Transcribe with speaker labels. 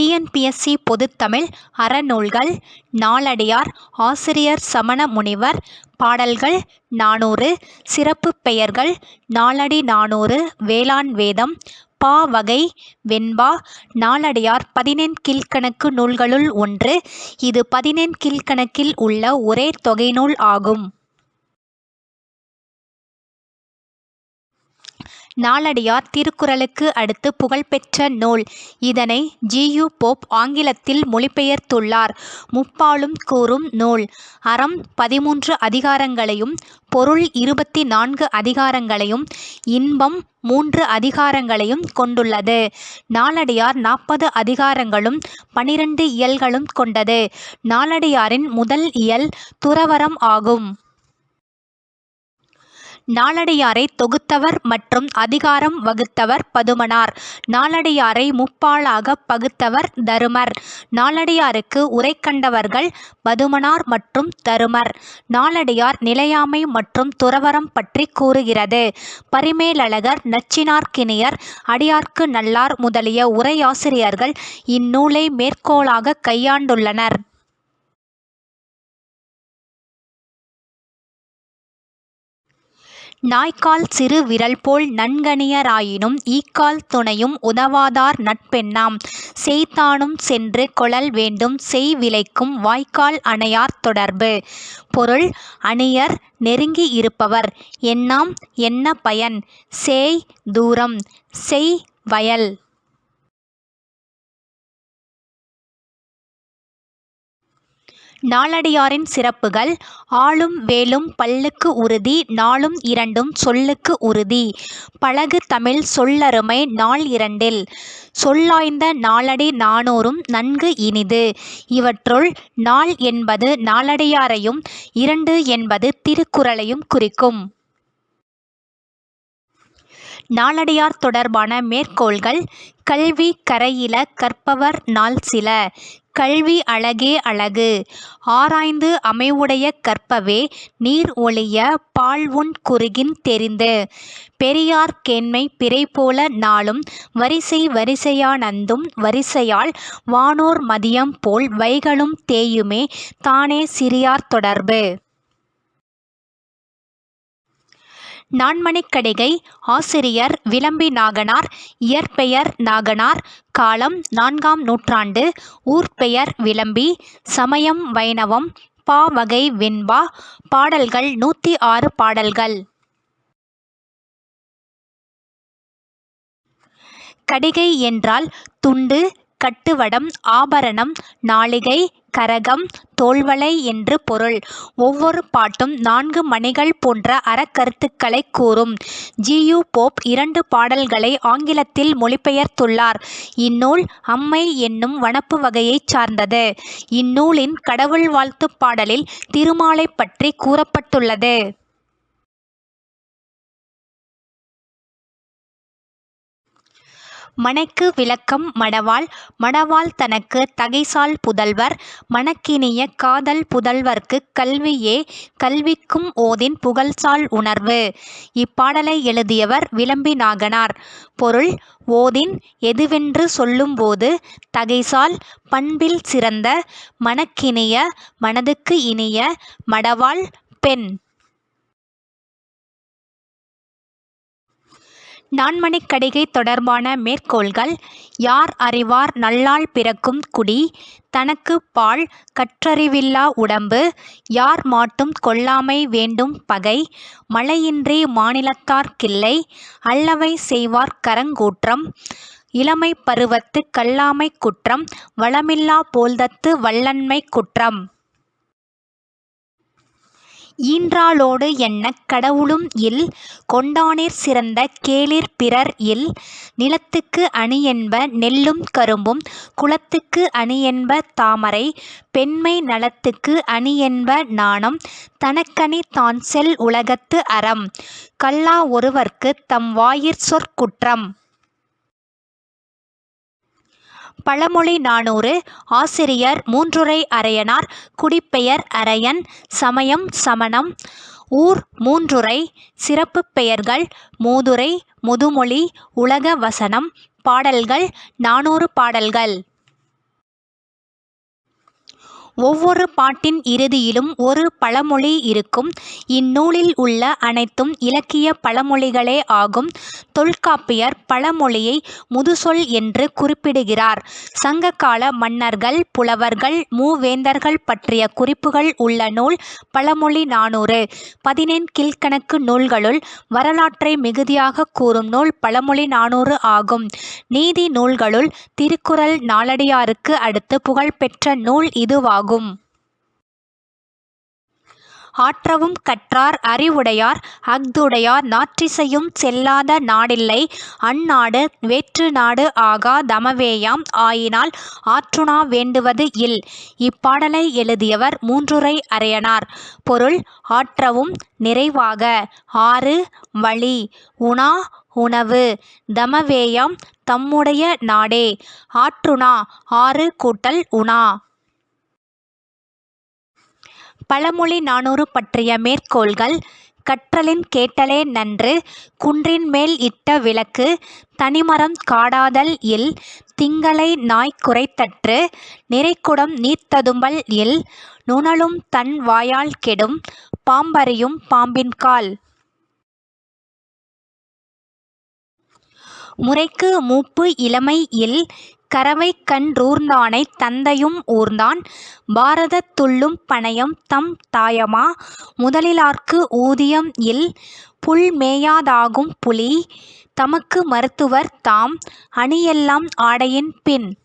Speaker 1: TNPSC பொதுத்தமிழ் அறநூல்கள் Naladiyar ஆசிரியர் சமண முனிவர் பாடல்கள் நானூறு சிறப்புப் பெயர்கள் நாலடி நானூறு வேளாண் வேதம் பாவகை வெண்பா நாலடியார் பதினெண் கீழ்க்கணக்கு நூல்களுள் ஒன்று. இது பதினெண் உள்ள ஒரே தொகைநூல் ஆகும். நாலடியார் திருக்குறளுக்கு அடுத்து புகழ்பெற்ற நூல். இதனை ஜியு போப் ஆங்கிலத்தில் மொழிபெயர்த்துள்ளார். முப்பாலும் கூறும் நூல். அறம் பதிமூன்று அதிகாரங்களையும் பொருள் இருபத்தி நான்கு அதிகாரங்களையும் இன்பம் மூன்று அதிகாரங்களையும் கொண்டுள்ளது. நாலடியார் நாற்பது அதிகாரங்களும் பனிரெண்டு இயல்களும் கொண்டது. நாலடியாரின் முதல் இயல் துறவறம் ஆகும். நாளடியாரை தொகுத்தவர் மற்றும் அதிகாரம் வகுத்தவர் பதுமனார். நாளடியாரை முப்பாலாகப் பகுத்தவர் தருமர். நாளடியாருக்கு உரை கண்டவர்கள் பதுமனார் மற்றும் தருமர். நாளடியார் நிலையாமை மற்றும் துறவறம் பற்றி கூறுகிறது. பரிமேலழகர் நச்சினார்க்கினியர் அடியார்க்கு நல்லார் முதலிய உரையாசிரியர்கள் இந்நூலை மேற்கோளாக கையாண்டுள்ளனர். நாய்க்கால் சிறு விரல் போல் நன்கணியராயினும் ஈக்கால் துணையும் உதவாதார் நட்பெண்ணாம். செய்தானும் சென்று கொழல் வேண்டும் செய் விளைக்கும் வாய்க்கால் அணையார் தொடர்பு. பொருள் அணியர் நெருங்கி இருப்பவர். எண்ணாம் என்ன பயன்? சேய் தூரம். செய் வயல். நாலடியாரின் சிறப்புகள் ஆளும் வேலும் பல்லுக்கு உறுதி நாளும் இரண்டும் சொல்லுக்கு உறுதி. பழகு தமிழ் சொல்லருமை நாள் இரண்டில் சொல்லாய்ந்த நாலடி நானூறும் நன்கு இனிது. இவற்றுள் நாள் என்பது நாலடியாரையும் இரண்டு என்பது திருக்குறளையும் குறிக்கும். நாளடியார் தொடர்பான மேற்கோள்கள் கல்வி கரையில கற்பவர் நாள் சில கல்வி அழகே அழகு. ஆராய்ந்து அமைவுடைய கற்பவே நீர் ஒழிய பால்உன் குறுகின் தெரிந்து. பெரியார் கேண்மை பிறைபோல நாளும் வரிசை வரிசையா நந்தும் வரிசையால் வானோர் மதியம் போல் வைகளும் தேயுமே தானே சிறியார் தொடர்பு. நான்மணிக்கடிகை ஆசிரியர் விளம்பி நாகனார் இயற்பெயர் நாகனார் காலம் நான்காம் நூற்றாண்டு ஊர்பெயர் விளம்பி சமயம் வைணவம் பா வகை வெண்பா பாடல்கள் நூற்றி ஆறு பாடல்கள். கடிகை என்றால் துண்டு கட்டுவடம் ஆபரணம் நாளிகை கரகம் தோள்வளை என்று பொருள். ஒவ்வொரு பாட்டும் நான்கு மணிகள் போன்ற அறக்கருத்துக்களை கூறும். ஜி. யு. போப் இரண்டு பாடல்களை ஆங்கிலத்தில் மொழிபெயர்த்துள்ளார். இந்நூல் அம்மை என்னும் வனப்பு வகையைச் சார்ந்தது. இந்நூலின் கடவுள் வாழ்த்துப் பாடலில் திருமாலை பற்றி கூறப்பட்டுள்ளது. மனைக்கு விளக்கம் மடவாள் மடவாள் தனக்கு தகைசால் புதல்வர் மணக்கினிய காதல் புதல்வர்க்குக் கல்வியே கல்விக்கும் ஓதின் புகழ்சால் உணர்வு. இப்பாடலை எழுதியவர் விளம்பி நாகனார். பொருள் ஓதின் எதுவென்று சொல்லும்போது தகைசால் பண்பில் சிறந்த மணக்கினிய மனதுக்கு இனிய மடவாள் பெண். நான்மணிக்கடிகை தொடர்பான மேற்கோள்கள் யார் அறிவார் நல்லாள் பிறக்கும் குடி தனக்குப் பால் கற்றறிவில்லா உடம்பு யார் மாட்டும் கொள்ளாமை வேண்டும் பகை மழையின்றி மாநிலத்தார்க்கில்லை அல்லவை செய்வார் கரங்கூற்றம் இளமைப் பருவத்துக் கல்லாமை குற்றம் வளமில்லா போழ்தத்து வல்லன்மை குற்றம். ஈன்றாளோடு எண்ணக் கடவுளும் இல் கொண்டானிற் சிறந்த கேளிர் பிறர் இல் நிலத்துக்கு அணியென்ப நெல்லும் கரும்பும் குலத்துக்கு அணியென்ப தாமரை பெண்மை நலத்துக்கு அணியென்ப நாணம் தனக்கணி தான்செல் உலகத்து அறம் கல்லா ஒருவர்க்குத் தம் வாயிற் சொற்குற்றம். பழமொழி நானூறு ஆசிரியர் மூன்றுரை அரையனார் குடிப்பெயர் அரையன் சமயம் சமணம் ஊர் மூன்றுரை சிறப்புப் பெயர்கள் மூதுரை முதுமொழி உலக வசனம் பாடல்கள் நானூறு பாடல்கள். ஒவ்வொரு பாட்டின் இறுதியிலும் ஒரு பழமொழி இருக்கும். இந்நூலில் உள்ள அனைத்தும் இலக்கிய பழமொழிகளே ஆகும். தொல்காப்பியர் பழமொழியை முதுசொல் என்று குறிப்பிடுகிறார். சங்ககால மன்னர்கள் புலவர்கள் மூவேந்தர்கள் பற்றிய குறிப்புகள் உள்ள நூல் பழமொழி நானூறு. பதினெண் கீழ்கணக்கு நூல்களுள் வரலாற்றை மிகுதியாக கூறும் நூல் பழமொழி நானூறு ஆகும். நீதி நூல்களுள் திருக்குறள் நாலடியாருக்கு அடுத்து புகழ்பெற்ற நூல் இதுவாகும். ஆற்றவும் கற்றார் அறிவுடையார் அஃதுடையார் நாற்றிசையும் செல்லாத நாடில்லை. அந்நாடு வேற்று நாடு ஆகா தமவேயாம் ஆயினால் ஆற்றுணா வேண்டுவது இல். இப்பாடலை எழுதியவர் மூன்றுரை அறையனார் பொருள் ஆற்றவும் நிறைவாக. ஆறு வழி உணா உணவு. தமவேயாம் தம்முடைய நாடே. ஆற்றுணா ஆறு கூட்டல் உணா. பழமொழி நானூறு பற்றிய மேற்கோள்கள் கற்றலின் கேட்டலே நன்று குன்றின் மேல் இட்ட விளக்கு தனிமரம் காடாதல் இல் திங்களை நாய் குரைத்தற்று நிறைக்குடம் நீர்த்ததும்பல் இல் நுணலும் தன் வாயால் கெடும் பாம்பறியும் பாம்பின்கால் முறைக்கு மூப்பு இளமை இல் கறவைக்கன் றூர்ந்தானைத் தந்தையும் ஊர்ந்தான். பாரதத் துள்ளும் பணயம் தம் தாயமா? முதலிலார்க்கு ஊதியம் இல் புல் மேயாதாகும் புலி. தமக்கு மருத்துவர் தாம். அணியெல்லாம் ஆடையின் பின்